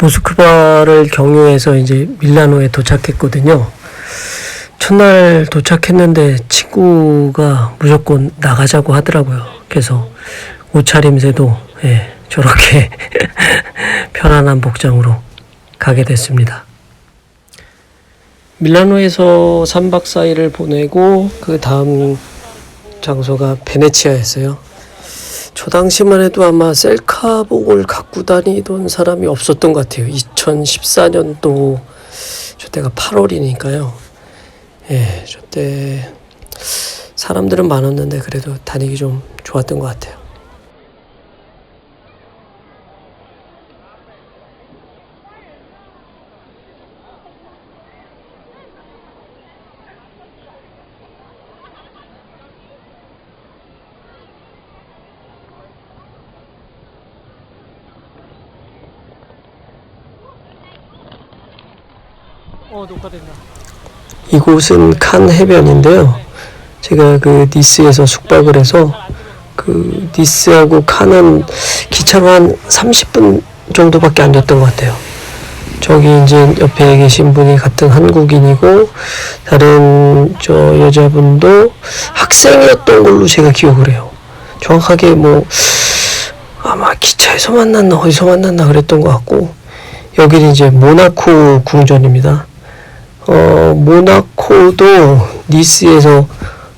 모스크바를 경유해서 이제 밀라노에 도착했거든요. 첫날 도착했는데 친구가 무조건 나가자고 하더라고요. 그래서 옷차림새도 예, 저렇게 편안한 복장으로 가게 됐습니다. 밀라노에서 3박 4일을 보내고 그 다음 장소가 베네치아였어요. 저 당시만 해도 아마 셀카봉을 갖고 다니던 사람이 없었던 것 같아요. 2014년도 저 때가 8월이니까요. 예, 저때 사람들은 많았는데 그래도 다니기 좀 좋았던 것 같아요. 어. 이곳은 칸 해변인데요. 제가 그 니스에서 숙박을 해서 그 니스하고 칸은 기차로 한 30분 정도밖에 안 됐던 것 같아요. 저기 이제 옆에 계신 분이 같은 한국인이고 다른 저 여자분도 학생이었던 걸로 제가 기억을 해요. 정확하게 뭐 아마 기차에서 만났나 어디서 만났나 그랬던 것 같고 여기는 이제 모나코 궁전입니다. 어, 모나코도 니스에서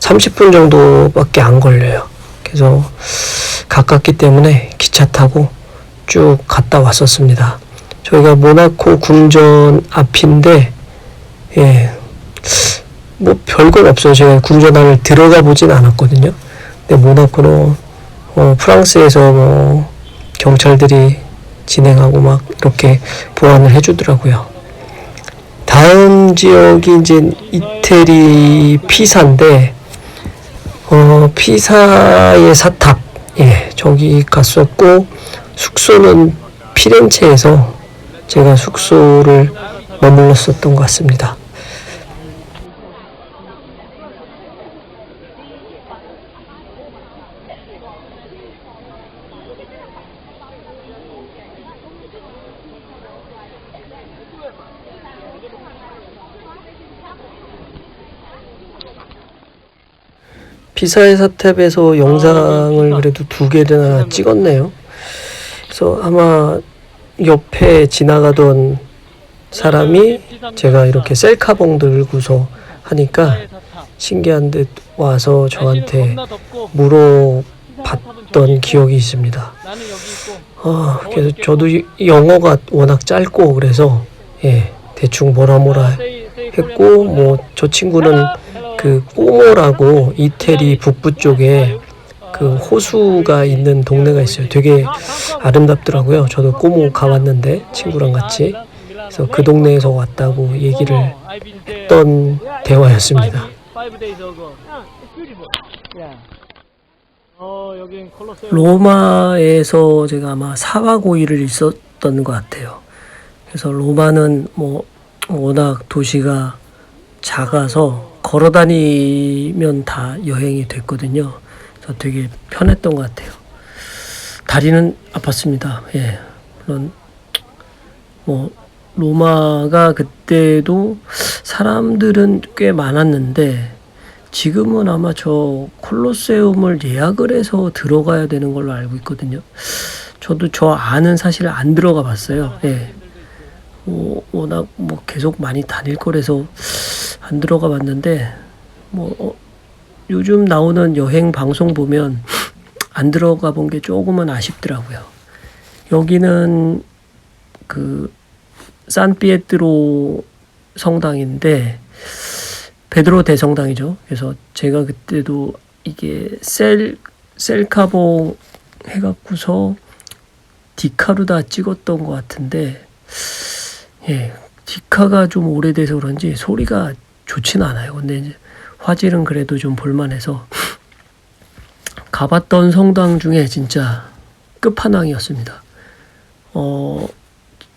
30분 정도밖에 안 걸려요. 그래서 가깝기 때문에 기차 타고 쭉 갔다 왔었습니다. 저희가 모나코 궁전 앞인데, 예, 뭐 별건 없어요. 제가 궁전 안을 들어가 보진 않았거든요. 근데 모나코는 어, 프랑스에서 뭐 경찰들이 진행하고 막 이렇게 보안을 해주더라고요. 지역이 이제 이태리 피사인데 어 피사의 사탑 예 저기 갔었고 숙소는 피렌체에서 제가 숙소를 머물렀었던 것 같습니다. 피사의 사탑에서 영상을 그래도 두 개나 찍었네요. 그래서 아마 옆에 지나가던 사람이 제가 이렇게 셀카봉 들고서 하니까 신기한 듯 와서 저한테 물어봤던 기억이 있습니다. 아, 그래서 저도 이- 영어가 워낙 짧고 그래서 예, 대충 뭐라 뭐라 했고 뭐 저 친구는 그 꼬모라고 이태리 북부 쪽에 그 호수가 있는 동네가 있어요. 되게 아름답더라고요. 저도 꼬모 가봤는데 친구랑 같이 그래서 그 동네에서 왔다고 얘기를 했던 대화였습니다. 5 days ago. Yeah. 어, 여긴 콜로세움. 로마에서 제가 아마 4박 5일을 있었던 것 같아요. 그래서 로마는 뭐 워낙 도시가 작아서 걸어 다니면 다 여행이 됐거든요. 그래서 되게 편했던 것 같아요. 다리는 아팠습니다. 예. 물론 뭐 로마가 그때도 사람들은 꽤 많았는데 지금은 아마 저 콜로세움을 예약을 해서 들어가야 되는 걸로 알고 있거든요. 저도 저 안은 사실 안 들어가 봤어요. 예. 뭐 워낙 뭐 계속 많이 다닐 거라서 안 들어가 봤는데 뭐 어, 요즘 나오는 여행 방송 보면 안 들어가 본 게 조금은 아쉽더라고요. 여기는 그 산피에트로 성당인데 베드로 대성당이죠. 그래서 제가 그때도 이게 셀 셀카봉 해갖고서 디카루다 찍었던 것 같은데 예 디카가 좀 오래돼서 그런지 소리가 좋지는 않아요. 근데 이제 화질은 그래도 좀 볼만해서 가봤던 성당 중에 진짜 끝판왕이었습니다. 어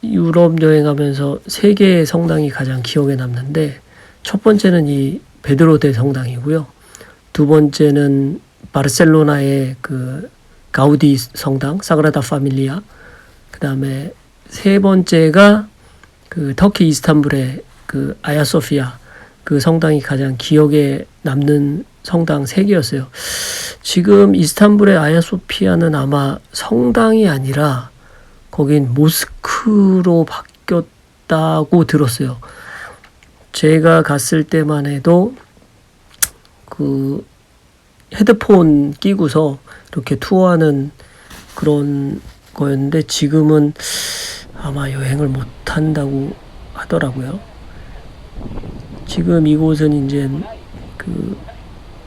유럽 여행하면서 세 개의 성당이 가장 기억에 남는데 첫 번째는 이 베드로 대 성당이고요. 두 번째는 바르셀로나의 그 가우디 성당 사그라다 파밀리아. 그다음에 세 번째가 그 터키 이스탄불의 그 아야소피아 그 성당이 가장 기억에 남는 성당 세 개였어요. 지금 이스탄불의 아야소피아는 아마 성당이 아니라 거긴 모스크로 바뀌었다고 들었어요. 제가 갔을 때만 해도 그 헤드폰 끼고서 이렇게 투어하는 그런 거였는데 지금은 아마 여행을 못 한다고 하더라고요. 지금 이곳은 이제 그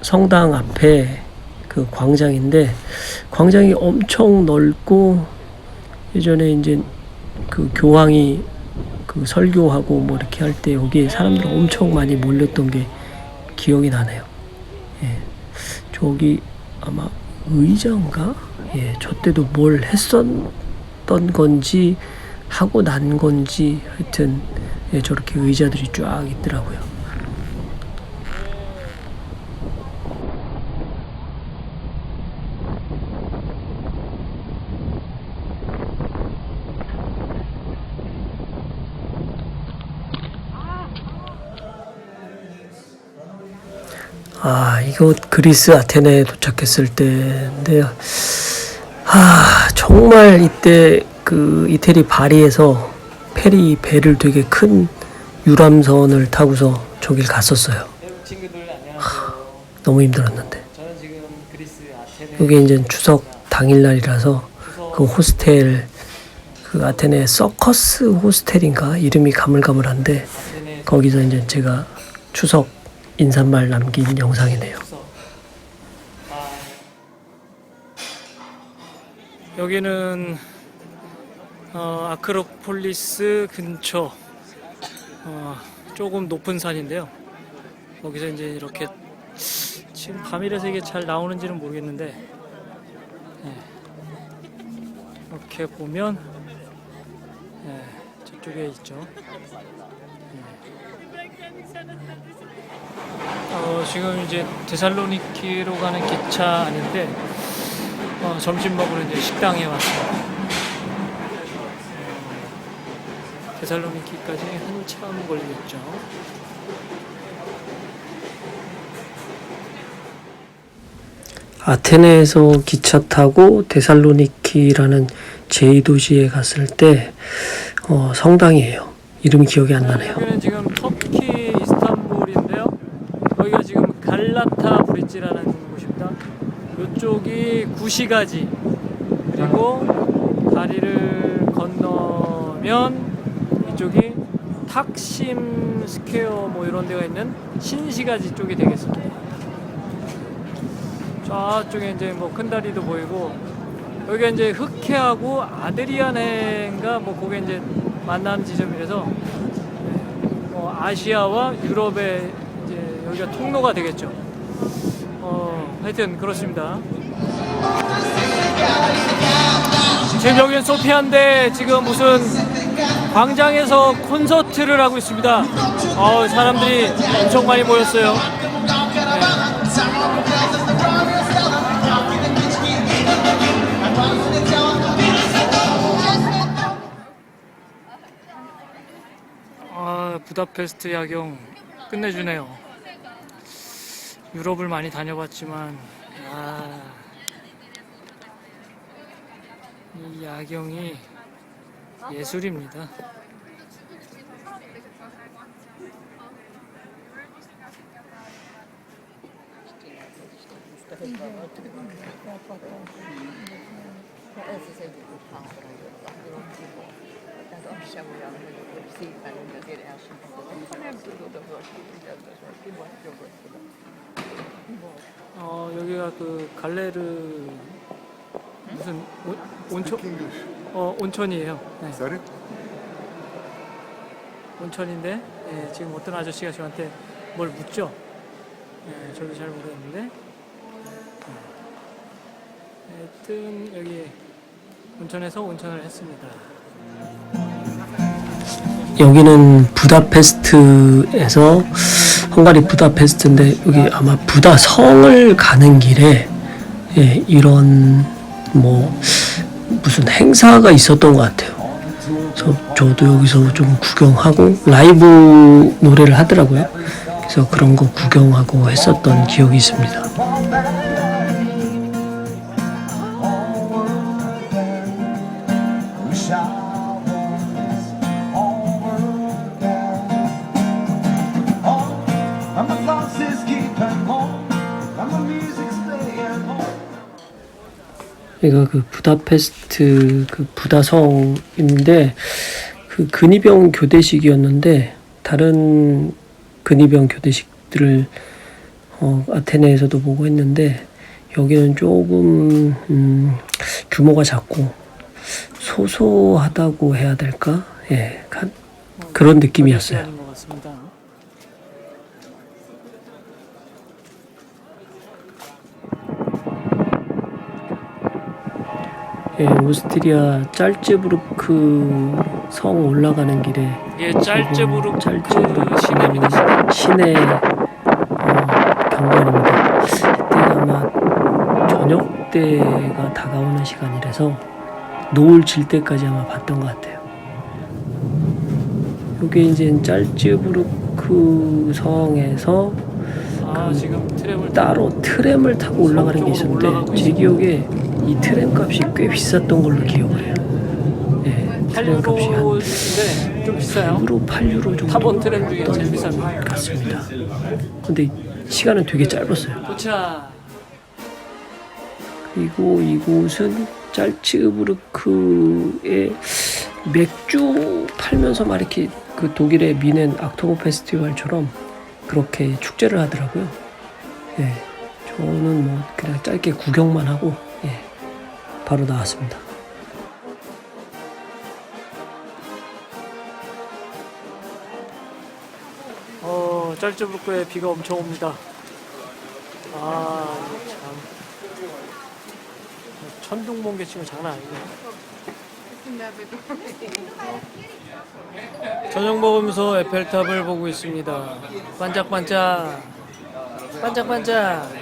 성당 앞에 그 광장인데 광장이 엄청 넓고 예전에 이제 그 교황이 그 설교하고 뭐 이렇게 할 때 여기에 사람들 엄청 많이 몰렸던 게 기억이 나네요. 예. 저기 아마 의자인가? 예, 저 때도 뭘 했었던 건지 하고 난 건지 하여튼 예, 저렇게 의자들이 쫙 있더라고요. 아, 이곳 그리스 아테네에 도착했을 때인데요. 아, 정말 이때 그 이태리 바리에서 페리 배를 되게 큰 유람선을 타고서 저길 갔었어요. 안녕하세요. 너무 힘들었는데. 여기 이제 추석 당일날이라서 그 호스텔 그 아테네 서커스 호스텔인가 이름이 가물가물한데 거기서 이제 제가 추석 인사말 남긴 영상이네요. 아. 여기는 어, 아크로폴리스 근처 어, 조금 높은 산인데요. 거기서 이제 이렇게 지금 밤이라서 이게 잘 나오는지는 모르겠는데 예. 이렇게 보면 예, 저쪽에 있죠. 어, 지금 이제 데살로니키로 가는 기차 아닌데 어, 점심 먹으러 이제 식당에 왔어요. 어, 데살로니키까지 한참 걸리겠죠. 아테네에서 기차 타고 데살로니키라는 제2도시에 갔을 때 어, 성당이에요. 이름이 기억이 안 나네요. 여기는 지금 터키 이스탄불인데요. 여기가 지금 갈라타 브릿지라는 곳입니다. 이쪽이 구시가지 그리고 다리를 건너면 이쪽이 탁심 스퀘어 뭐 이런 데가 있는 신시가지 쪽이 되겠습니다. 저쪽에 이제 뭐 큰 다리도 보이고 여기가 이제 흑해하고 아드리안해인가 뭐 그게 이제 만나는 지점이라서 어, 아시아와 유럽의 이제 여기가 통로가 되겠죠. 어, 하여튼 그렇습니다. 지금 여기는 소피아인데 지금 무슨 광장에서 콘서트를 하고 있습니다. 어, 사람들이 엄청 많이 모였어요. 아, 부다페스트 야경 끝내주네요. 유럽을 많이 다녀봤지만, 아, 이 야경이 예술입니다. 어, 여기가 그 갈레르 무슨 온, 온천 어 온천이에요. 네, Sorry? 온천인데 예, 지금 어떤 아저씨가 저한테 뭘 묻죠. 예, 저도 잘 모르겠는데. 예. 하여튼 여기 온천에서 온천을 했습니다. 여기는 부다페스트에서 헝가리 부다페스트인데 여기 아마 부다 성을 가는 길에 예, 이런 뭐 무슨 행사가 있었던 것 같아요. 그래서 저도 여기서 좀 구경하고 라이브 노래를 하더라고요. 그래서 그런 거 구경하고 했었던 기억이 있습니다. 여기가 그 부다페스트 그 부다성인데 그 근위병 교대식이었는데 다른 근위병 교대식들을 어, 아테네에서도 보고 했는데 여기는 조금 음, 규모가 작고 소소하다고 해야 될까? 예, 가- 그런 느낌이었어요. 예, 오스트리아 짤츠부르크 성 올라가는 길에 이게 짤제부르크 짤츠부르크 시내입니다. 시내 어, 경관입니다. 그때가 아마 저녁 때가 다가오는 시간이라서 노을 질 때까지 아마 봤던 것 같아요. 이게 이제 짤츠부르크 성에서 아 지금 트램을 따로 트램을 타고 올라가는 게 있었는데 제 기억에 이 트램 값이 꽤 비쌌던 걸로 기억을 해요. 예, 트램 값이 한 8유로인데 좀 비싸요. 6유로, 8유로 정도 타본 트램 중에 제일 비쌉니다. 것 같습니다. 근데 시간은 되게 짧았어요. 도착. 그리고 이곳은 짤츠부르크의 맥주 팔면서 막 이렇게 그 독일의 미넨 악토버 페스티벌처럼 그렇게 축제를 하더라고요. 예, 저는 뭐 그냥 짧게 구경만 하고 예, 바로 나왔습니다. 어 짤제부르크에 비가 엄청 옵니다. 아 참. 천둥 번개 치면 장난 아니네. 저녁 먹으면서 에펠탑을 보고 있습니다. 반짝반짝, 반짝반짝.